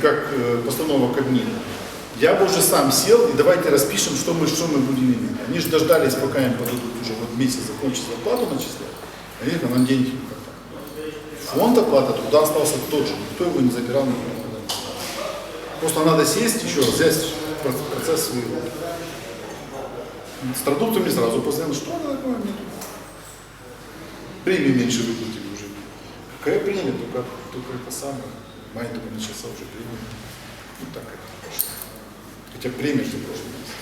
как э, постанова Кабмина, я бы уже сам сел и давайте распишем, что мы, что мы будем иметь. Они же дождались, пока им подадут уже вот месяц закончится зарплату начислять, а там нам не хватает. Фонд оплаты туда остался тот же, никто его не забирал никуда. Просто надо сесть еще раз, взять проц- процесс свой. С продуктами сразу постоянно, что она такое нет. Премии меньше выплатили уже. Какая премия, только, только это самое Май только начался уже премия. Ну так это пошло. Хотя премия что прошлый месяц.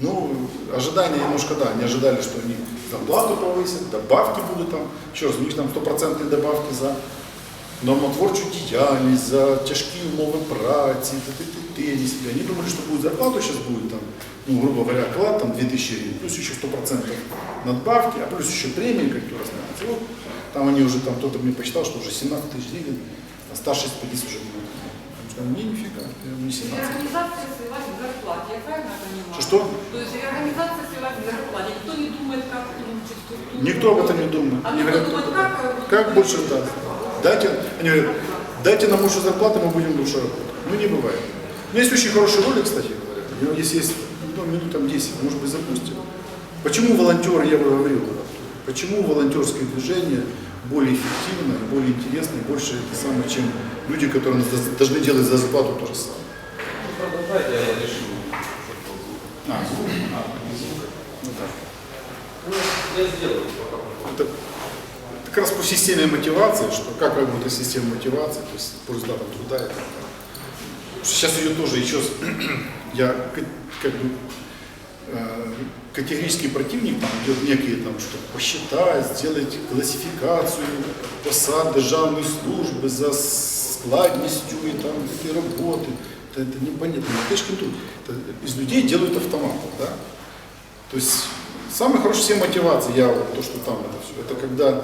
Ну, ожидания немножко, да, не ожидали, что они зарплату повысят, добавки будут там, еще раз, у них там стопроцентные добавки за нормотворчу діяльність, за тяжкі умови праці, т.т.т. Они себе. Они думали, что будет зарплата сейчас будет там, ну, грубо говоря, оклад там 2000 гривен, плюс еще 100% надбавки, а плюс еще премии, как то знаете. Вот там они уже, там кто-то мне посчитал, что уже 17 тысяч гривен, а 106 тысяч уже будет. Я сказал, не, нифига, не 17. Реорганизация свелась к зарплате, я правильно понимаю? Что-что? То есть реорганизация свелась к зарплате. Никто не думает, как улучшить структуру. Никто об этом не думает. А говорят, думает, как, как больше даст. Дайте, они говорят, дайте нам больше зарплаты, мы будем лучше работать. Ну не бывает. У меня есть очень хороший ролик, кстати говоря. Него есть, ну, минут там 10, может быть, запустим. Почему волонтеры, я бы говорил, почему волонтерское движение более эффективно, более интересно и больше это самое, чем люди, которые должны делать за зарплату то же самое. Продолжайте, я решу. А, а, ну так. Ну, я сделаю. Это как раз по системе мотивации, что как работает система мотивации, то есть по результатам труда. и так далее. Сейчас ее тоже еще, я ка- как бы категорический противник, идет некие там, что посчитать, сделать классификацию посад державної служби за складністю и там этой работы. Это, это непонятно. Контроль. Это из людей делают автоматов, да? То есть самая хорошая всем мотивация, я вот то, что там это все, это когда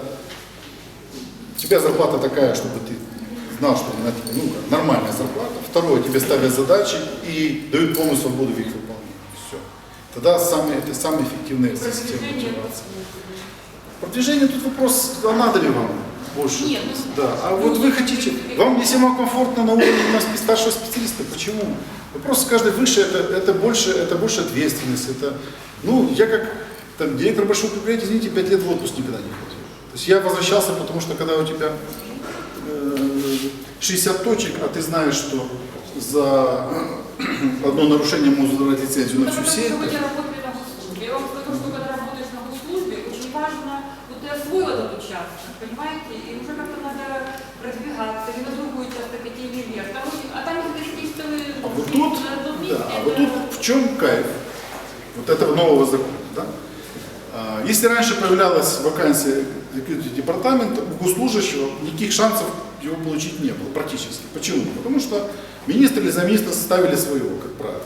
у тебя зарплата такая, чтобы ты знал, что она тебе, ну, нормальная зарплата. Второе, тебе ставят задачи и дают полную свободу в их выполнении. Тогда самый, это самая эффективная система Продвижение. тут вопрос, а надо ли вам больше? Нет, ну, да. А вот вы хотите, вам, если вам комфортно на уровне у нас старшего специалиста, почему? Вопрос каждый выше, это, это, больше, это больше ответственность. Это, ну, я как там, директор большого предприятия, извините, пять лет в отпуск никогда не ходил. То есть я возвращался, потому что когда у тебя э, 60 точек, а ты знаешь, что за одно нарушение можно забрать лицензию на всю сеть. вы не работали на госслужбе. Я вам скажу, что когда работаешь на госслужбе, очень важно, вот ты освоил этот участок, понимаете, и уже как-то надо продвигаться, или на другой участок идти или вверх. Там очень- а там если сидишь целый А вот тут, да, а вот тут в чем кайф вот этого нового закона, да? А, Если раньше появлялась вакансия департамента, у госслужащего никаких шансов его получить не было практически. Почему? Потому что министр или замминистра составили своего, как правило.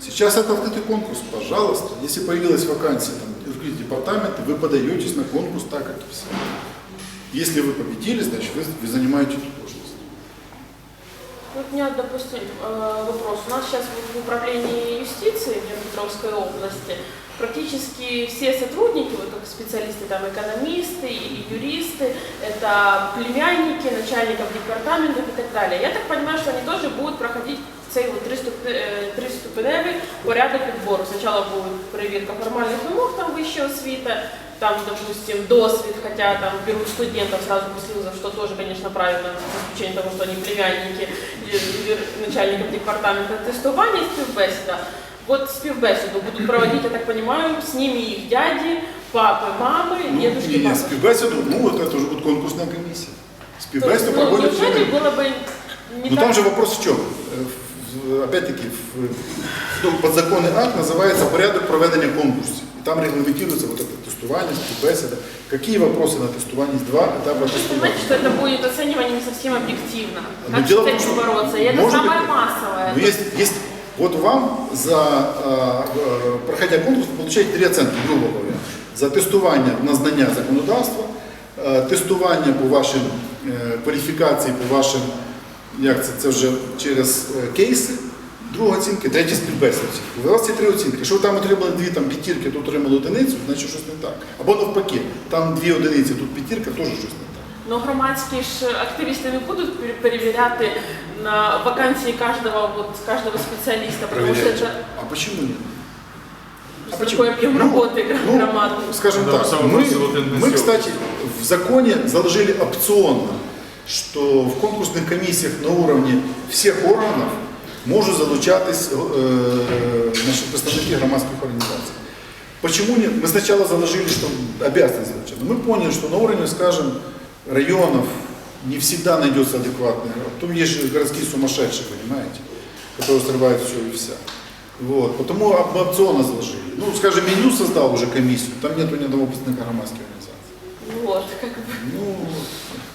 Сейчас это открытый конкурс, пожалуйста. Если появилась вакансия там, security департамента, вы подаетесь на конкурс так, как и все. Если вы победили, значит вы, вы занимаете эту должность. Вот у меня, допустим, э, вопрос. У нас сейчас вот в управлении юстиции Днепропетровской области практически все сотрудники, вот как специалисты, там экономисты и юристы, это племянники начальников департаментов и так далее. Я так понимаю, что они тоже будут проходить цей вот триступ- триступеневий порядок відбору. Спочатку буде перевірка формальних вимог, там вища освіта, там, допустим, досвід, хотя там берут студентов сразу после вузов, что тоже, конечно, правильно, с исключением того, что они племянники и- и начальников департамента тестування і співбесіда. Вот співбесіду будут проводить, я так понимаю, с ними их дяди, папы, мамы, Ну, дедушки, не, не, бабушки. співбесіду, ну вот это уже будет конкурсная комиссия. То есть, Співбесіду ну, проводят неужели все. было бы не Но так... там же вопрос в чем? Э, в- Опять-таки, в- ну, подзаконный акт называется порядок проведения конкурсов. И там регламентируется вот это тестування, співбесіда. Какие вопросы на тестувании? Есть два этапа Вы тестування. понимаете, что это будет оценивание не совсем объективно. Ну, Как дело с в том, этим что бороться? И это может самое быть- массовое. Но есть, есть, вот вам за, а, э, проходя конкурс, вы получаете три оценки, грубо говоря. За тестування на знання законодавства, е, тестування по вашим е, кваліфікації, по вашим, як це, це вже через е, кейси, друга оцінка, третя співбесіда. У вас ці три оцінки. Якщо ви там отримали дві там, п'ятірки, то отримали одиницю, значить щось не так. Або навпаки, там дві одиниці, тут п'ятірка, теж щось не так. Но громадські ж активісти не будуть пер- перевіряти на вакансії кожного, вот, кожного спеціаліста, потому что Проверяйте. это А почему нет? А такой почему? объем Ну, работы Ну, громадный. скажем Да, так, самый мы, массовый тенденциозный. мы, кстати, в законе заложили опционно, что в конкурсных комиссиях на уровне всех органов можуть залучатись е, значит, представники громадских организаций. Почему нет? Мы сначала заложили, что обязаны залучать. Но мы поняли, что на уровне, скажем, районов не всегда найдется адекватный. Потом есть же городские сумасшедшие, понимаете, которые срывают все и вся. Вот. Потому об- опционно заложили. Ну, скажем, меню создал уже комиссию, там нету ни одного представника громадской организации. Вот, как бы. Ну,